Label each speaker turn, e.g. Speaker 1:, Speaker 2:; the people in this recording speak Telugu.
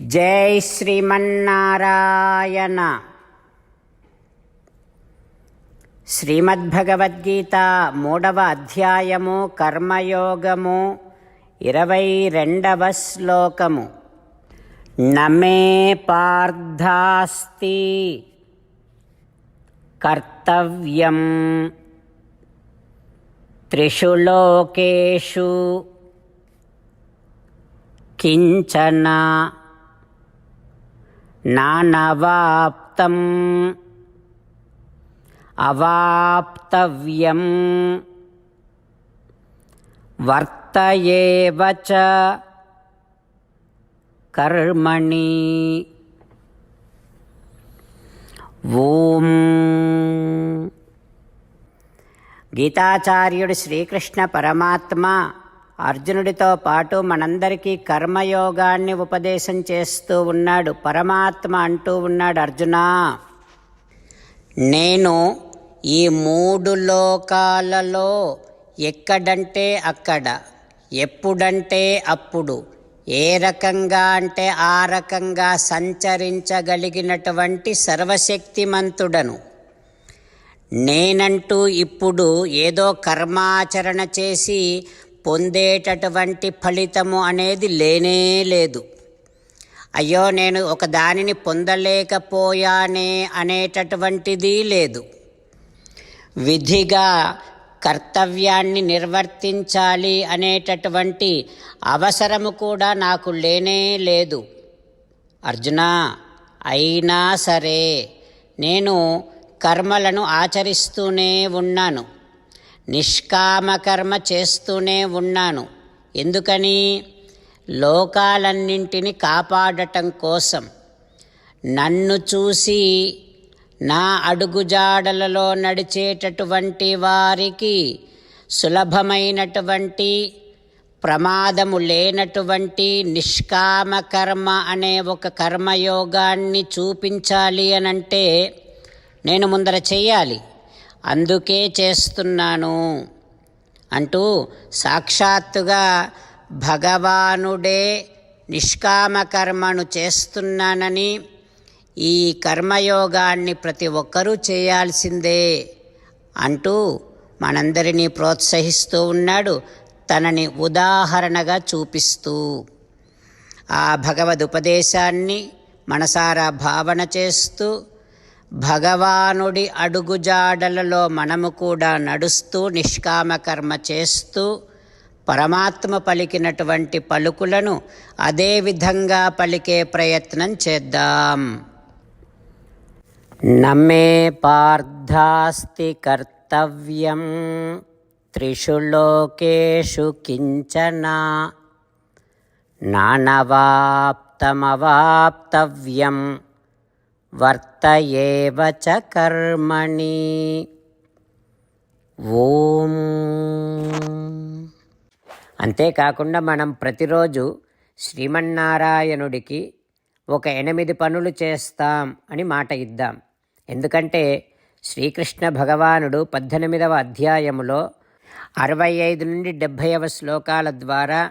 Speaker 1: జై శ్రీమన్నారాయణ. శ్రీమద్భగవద్గీత మూడవ అధ్యాయము కర్మయోగము ఇరవై రెండవ శ్లోకము. నమే పార్థాస్తి కర్తవ్యం. త్రిషు లోకేషు కించన నానవాప్తం. అవాప్తవ్యం. వర్తయేవ చ. కర్మణి. ఓం. గీతాచార్యుడు శ్రీకృష్ణ పరమాత్మ అర్జునుడితో పాటు మనందరికీ కర్మయోగాన్ని ఉపదేశం చేస్తూ ఉన్నాడు. పరమాత్మ అంటూ ఉన్నాడు అర్జున. నేను ఈ మూడు లోకాలలో ఎక్కడంటే అక్కడ ఎప్పుడంటే అప్పుడు ఏ రకంగా అంటే ఆ రకంగా సంచరించగలిగినటువంటి సర్వశక్తిమంతుడను. నేనంటూ ఇప్పుడు ఏదో కర్మాచరణ చేసి పొందేటటువంటి ఫలితము అనేది లేనే లేదు. అయ్యో నేను ఒక దానిని పొందలేకపోయానే అనేటటువంటిది లేదు. విధిగా కర్తవ్యాన్ని నిర్వర్తించాలి అనేటటువంటి అవసరము కూడా నాకు లేనే లేదు. అర్జున అయినా సరే నేను కర్మలను ఆచరిస్తూనే ఉన్నాను. నిష్కామకర్మ చేస్తూనే ఉన్నాను. ఎందుకని? లోకాలన్నింటిని కాపాడటం కోసం. నన్ను చూసి నా అడుగుజాడలలో నడిచేటటువంటి వారికి సులభమైనటువంటి ప్రమాదము లేనటువంటి నిష్కామ కర్మ అనే ఒక కర్మయోగాన్ని చూపించాలి అనంటే నేను ముందర చేయాలి. అందుకే చేస్తున్నాను అంటూ సాక్షాత్తుగా భగవానుడే నిష్కామ కర్మను చేస్తున్నానని ఈ కర్మయోగాన్ని ప్రతి ఒక్కరూ చేయాల్సిందే అంటూ మనందరినీ ప్రోత్సహిస్తూ ఉన్నాడు తనని ఉదాహరణగా చూపిస్తూ. ఆ భగవద్ ఉపదేశాన్ని మనసారా భావన చేస్తూ భగవానుడి అడుగుజాడలలో మనము కూడా నడుస్తూ నిష్కామకర్మ చేస్తూ పరమాత్మ పలికినటువంటి పలుకులను అదే విధంగా పలికే ప్రయత్నం చేద్దాం. నమే పార్థాస్తి కర్తవ్యం త్రిషు లోకేషు కించన నానవాప్తమవాప్తవ్యం వర్తయేవ చ కర్మణి. ఓం. అంతేకాకుండా మనం ప్రతిరోజు శ్రీమన్నారాయణుడికి ఒక ఎనిమిది పనులు చేస్తాం అని మాట ఇద్దాం. ఎందుకంటే శ్రీకృష్ణ భగవానుడు పద్దెనిమిదవ అధ్యాయములో అరవై ఐదు నుండి డెబ్భైవ శ్లోకాల ద్వారా